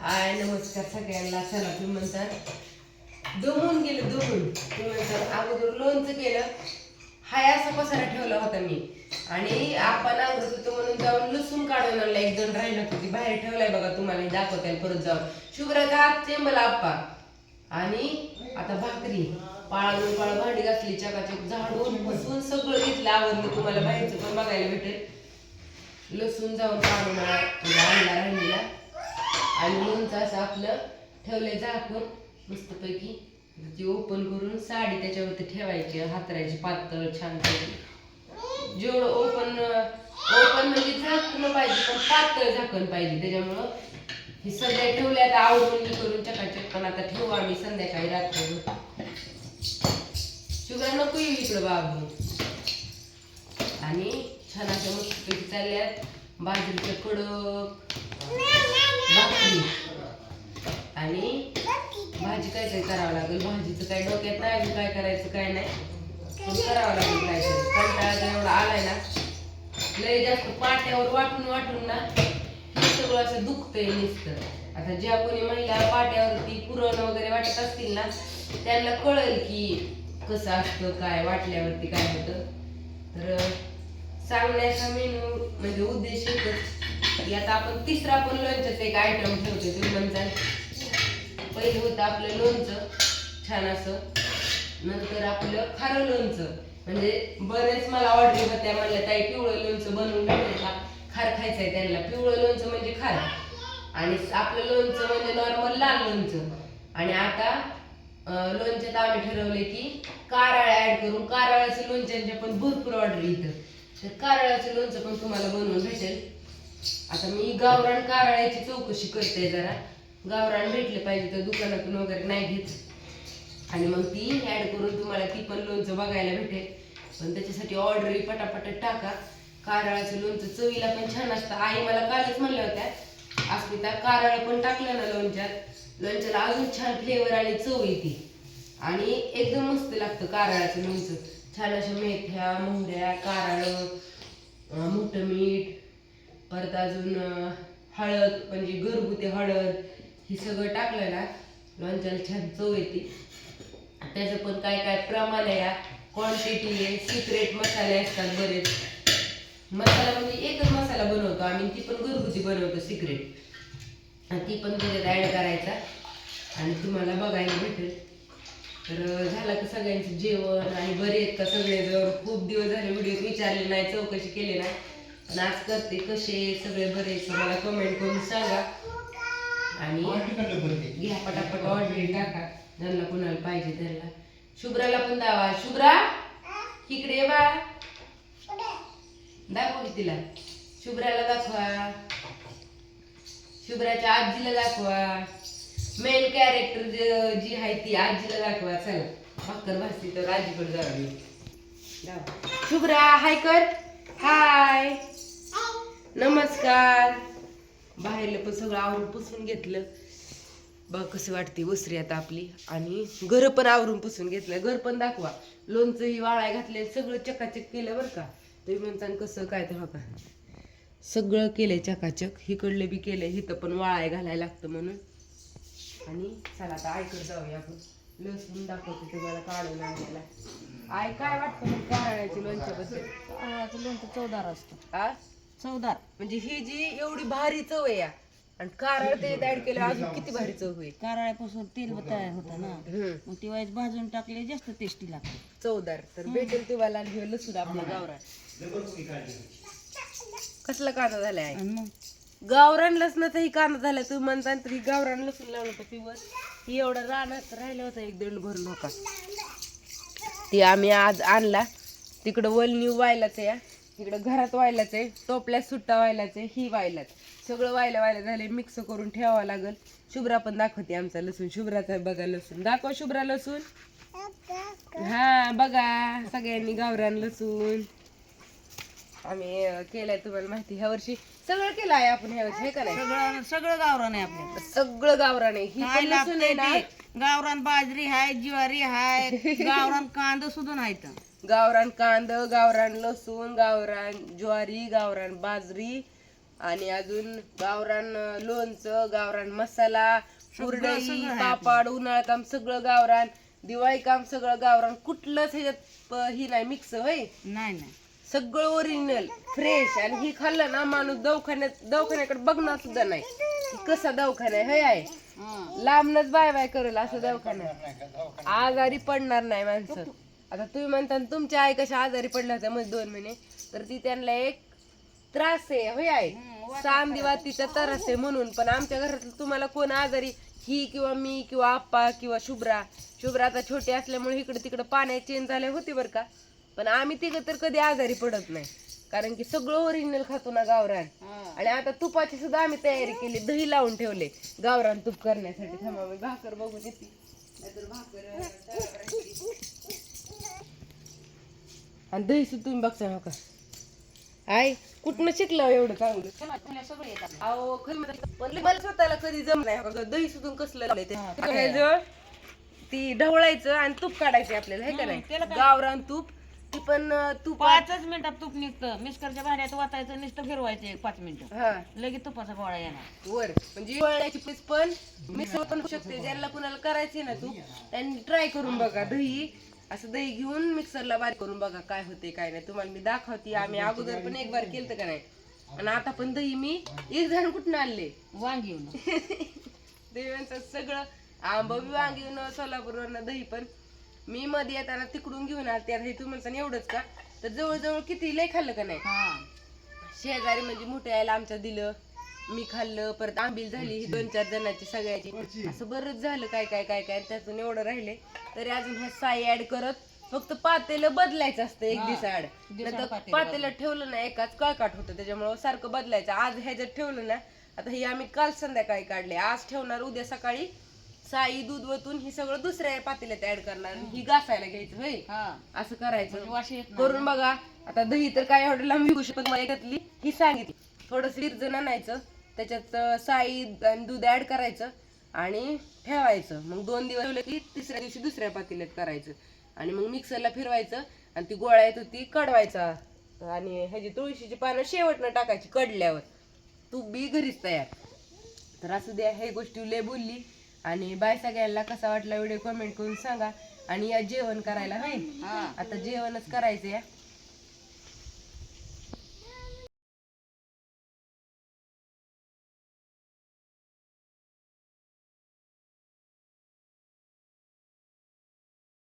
हाय नमस्कार सगळ्यांना. चला तुम्ही म्हणतात दमून गेलं दमून. तुम्ही म्हणतात अगोदर लोणचं केलं. हाय असा पसारा ठेवला होता मी. आणि आपण आवडत होतो म्हणून जाऊन लसूण काढून आणला. एक जण राहिलं होतं बाहेर ठेवलाय बघा तुम्हाला हे दाखवता येईल परत जाऊन. शुभ्राचा ते मला आप्पा. आणि आता भाकरी. पाळा पाळा भांडी घातली चकाचक झाडून बसून सगळं घेतलं. आवडलं तुम्हाला बाहेरचं पण बघायला भेटेल. लसूण जाऊन काढून आणला राहिलेला आणि लोणचं असं आपलं ठेवलंय झाकून मस्तपैकी. ती ओपन करून साडी त्याच्यावरती ठेवायची हातरायची पातळ छान जेवढं ओपन ओपन म्हणजे झाकलं पाहिजे पण पातळ झाकण पाहिजे. त्याच्यामुळं हे सगळे ठेवले आता आवडून करून चकाचक पण आता ठेवू आम्ही संध्याकाळी रात्री शुगर नको येऊ इकडं बाबू. आणि छान अशा मस्तपैकी चालल्यात. बाजरीचं कडक आणि भाजी काय काय करावं लागेल? भाजीचं काय डोक्यात नाही अजून काय करायचं काय नाही. पण करावं लागेल काय कंटाळा एवढा आलाय ना लय जास्त पाट्यावर वाटून वाटून ना हे सगळं असं दुखतंय नुसतं. आता ज्या कोणी महिला पाट्यावरती पुरण वगैरे वाटत असतील ना त्यांना कळेल की कसं असतं काय वाटल्यावरती काय होतं. तर सांगण्याचा मेनू म्हणजे उद्देश एकच. की आता आपण तिसरा पण लंचच एक आयटम ठेवतो तुम्ही म्हणताल पहिलं होतं आपलं लोणचं छान असं. नंतर आपलं खारं लोणचं. म्हणजे बरेच मला ऑर्डर होत्या म्हणल्या ताई पिवळं लोणचं बनवून भेटेल का? खार खायचं आहे त्यांना. पिवळं लोणचं म्हणजे खार. आणि आपलं लोणचं म्हणजे नॉर्मल लाल लोणचं. आणि आता लोणच्यात आम्ही ठरवले की कारळ ऍड करून कारळाचं लोणच्यांच्या पण भरपूर ऑर्डर इथं. तर कारळाचं लोणचं पण तुम्हाला बनवून भेटेल. आता मी गावरान कारळ्याची चौकशी करते जरा. गावरान भेटले पाहिजे तर दुकानातून वगैरे नाही घेत. आणि मग ती ऍड करून तुम्हाला ती पण लोणचं बघायला भेटेल. पण त्याच्यासाठी ऑर्डरही पटापट टाका. कारळाचं लोणचं चवीला पण छान असतं. आई मला कालच म्हणल्या होत्या अस्मिता कारळ पण टाकलं ना लोणच्यात. लोणच्याला अजून छान फ्लेवर आणि चव येते. आणि एकदम मस्त लागतं कारळाचं लोणचं. छान अशा मेथ्या मोहऱ्या कारळ अं, मोठं मीठ परत अजून हळद म्हणजे घरगुती हळद हे सगळं टाकलं ना लोणच्याला छान चव येते. त्याचं पण काय काय प्रमाण आहे क्वांटिटी आहे सिक्रेट मसाले असतात बरेच. मसाला म्हणजे एकच मसाला बनवतो आम्ही ती पण घरगुती बनवतो सिक्रेट आणि ती पण त्याच्यात ॲड करायचा. आणि तुम्हाला बघायला भेटेल. तर झालं का सगळ्यांचं जेवण? आणि बरे आहेत का सगळे जर खूप दिवस झाले व्हिडिओ विचारले नाही चौकशी केली नाही. पण आज करते कसे सगळे बरे आहेत मला कमेंट करून सांगा. आणि घ्या पटापट ऑर्डर टाका. ज्यांना कुणाला पाहिजे त्यांना. शुभ्राला पण दावा शुभ्रा इकडे ये बा. दाखव की तिला. शुभ्राला दाखवा. शुभ्राच्या आजीला दाखवा. मेन कॅरेक्टर जी आहे ती आजीला दाखवा. चला. भाकर भासती तर आजीकडे जावी दाखव. शुभ्रा हाय कर. हाय नमस्कार. बाहेरलं पण सगळं आवरून पुसून घेतलं. बघ कसं वाटते वसरी आता आपली. आणि घर पण आवरून पुसून घेतलं घर पण दाखवा. लोणचं ही वाळाय घातले सगळं चकाचक केलं बरं का. तुम्ही म्हणता कसं काय तर का सगळं केलंय चकाचक. हिकडलं बी केलंय. हिथं पण वाळाय घालायला लागतं म्हणून. आणि चला आता आयकर जाऊया आपण. लसूण दाखवते तुम्हाला काढून आणलेला आय काय वाटतं मग कारळ्याची लोणच्याबद्दल? लोणचं चवदार असतं. आ? चवदार. म्हणजे ही जी एवढी भारी चव आहे या. आणि कारळ ते ऍड केलं अजून किती भारी चव होईल? कारळ्यापासून तेल तयार होतं. ना. मग ती वाईस भाजून टाकले जास्त टेस्टी लागते चवदार. तर भेटेल तुम्हाला आणि हे लसूण आपला गावरान. कसला कांदा झालाय आणि मग? गावरान लसणाचा ही कांदा झाला तुम्ही म्हणता तर ही गावरान लसूण लावलं होतं पिवर. ही एवढा रानात राहिला होता एक दंड भरून होता ते आम्ही आज आणला. तिकडं वलनी व्हायलाच आहे या. इकडं घरात व्हायलाच आहे टोपल्यात सुट्टा व्हायलाच आहे ही व्हायलाच. सगळं व्हायला व्हायला झाले मिक्स करून ठेवावं लागल. शुभ्रा पण दाखवते आमचा लसूण. शुभ्राचा बघा लसूण. दाखव शुभ्रा लसूण. हा बघा सगळ्यांनी गावरान लसूण. आम्ही केलंय तुम्हाला माहिती ह्या वर्षी सगळं केलं आहे आपण ह्या वर्षी हे का नाही? सगळं सगळं गावरान आहे आपल्या सगळं गावरान आहे. ही पण लसूण आहे ना. गावरान बाजरी आहे ज्वारी आहे गावरान कांदा सुद्धा नाही गावरान कांद गावरान लसूण गावरान ज्वारी गावरान बाजरी आणि अजून गावरान लोणचं गावरान मसाला कुरडई पापड उन्हाळा काम सगळं गावरान दिवाळी काम सगळं गावरान. कुठलंच ह्याच्यात ही नाही मिक्स होय. नाही नाही. सगळं ओरिजिनल फ्रेश आणि ही खाल्लं ना माणूस दवाखान्यात दवाखान्याकडे बघणार सुद्धा नाही. की कसा दवाखाना आहे? हे आहे. लांबनच बाय बाय करेल असं दवाखाना. आजारी पडणार नाही माणसं. आता तुम्ही म्हणता तुमच्या आई कशा आजारी पडल्या होत्या मध्ये दोन महिने तर ती त्यांना एक त्रास आहे होय आहे हं, सांदिवा तिचा त्रास आहे म्हणून पण आमच्या घरात तुम्हाला कोण आजारी? ही किंवा मी किंवा आप्पा किंवा शुभ्रा. शुभ्रा आता छोटी असल्यामुळे इकडे तिकडे पाण्यात चेंज झाले होते बरं का. पण आम्ही तिघं तर कधी आजारी पडत नाही. कारण की सगळं ओरिजिनल खातो ना गावरान. आणि आता तुपाची सुद्धा आम्ही तयारी केली दही लावून ठेवले. गावरान तूप करण्यासाठी. थांबा मी भाकर बघू देते नाहीतर भाकर. आणि दही सुद्धा तुम्ही बघता का आय कुठनं शिकलं हो एवढं चांगलं. अहो खरं म्हणजे म्हणलं मला स्वतःला कधी जम नाही हो. दही सुद्धा कसलं लावलंय ते. आता जवळ ती ढवळायचं आणि तूप काढायचं आपल्याला हे का नाही? गावरान तूप. ती पण तूप पाचच मिनिटात तूप निघतं. मिस्करच्या भांड्यात वाचायचं नुसतं फिरवायचं एक पाच मिनिटं. हा. लगेच तुपाचा गोळा येणार. वर. म्हणजे वळण्याची पीस पण मिसळ पण होऊ शकते. ज्यांना कुणाला करायचे ना तू त्यांनी ट्राय करून बघा. दही असं दही घेऊन मिक्सरला बारीक करून बघा काय होते काय नाही. तुम्हाला मी दाखवते आम्ही अगोदर पण एक बार केलं का नाही? आणि आता पण दही मी एक जण कुठून आणले? वांगी येऊन देवांचं सगळं. आंब बी वांगी घेऊन सोलापूरवरनं दही पण. मी मध्ये येताना तिकडून घेऊन आलते आता हे तुम्हाला एवढंच का? तर जवळजवळ किती लय खाल्लं का नाही? शेजारी म्हणजे मोठ्या आईला आमच्या दिलं. मी खाल्लं परत आंबील झाली ही दोन चार जणांची सगळ्याची. असं बरंच झालं काय काय काय काय त्यातून एवढं राहिले. तरी अजून ह्या साई ऍड करत फक्त पातेलं बदलायचं असतं एक हा. दिवस आड पातेलं ठेवलं ना एकाच कळकाट होतं त्याच्यामुळं सारखं बदलायचं. आज ह्याच्यात ठेवलं ना आता हे आम्ही काल संध्याकाळी काढले. आज ठेवणार उद्या सकाळी साई दूध वतून ही सगळं दुसऱ्या पातेल्यात ऍड करणार ही घासायला घ्यायचं होय? हा. असं करायचं. म्हणजे. करून बघा आता दही तर काय एवढं लांब विकू शकत मला ही सांगितली. थोडस विरजण आणायचं. त्याच्यात साई आणि दूध ऍड करायचं आणि ठेवायचं. मग दोन दिवस ठेवलं की तिसऱ्या दिवशी दुसऱ्या पातेल्यात करायचं. आणि मग मिक्सरला फिरवायचं आणि ती गोळा येत होती कडवायचा. आणि ह्याची तुळशीची पानं शेवटनं टाकायची कडल्यावर. तूप बी घरीच तयार. तर असू द्या हे गोष्टी लय बोलली. आणि बाय सगळ्यांना कसा वाटला व्हिडिओ कमेंट करून सांगा. आणि या जेवण करायला होय? हा. आता जेवणच करायचं या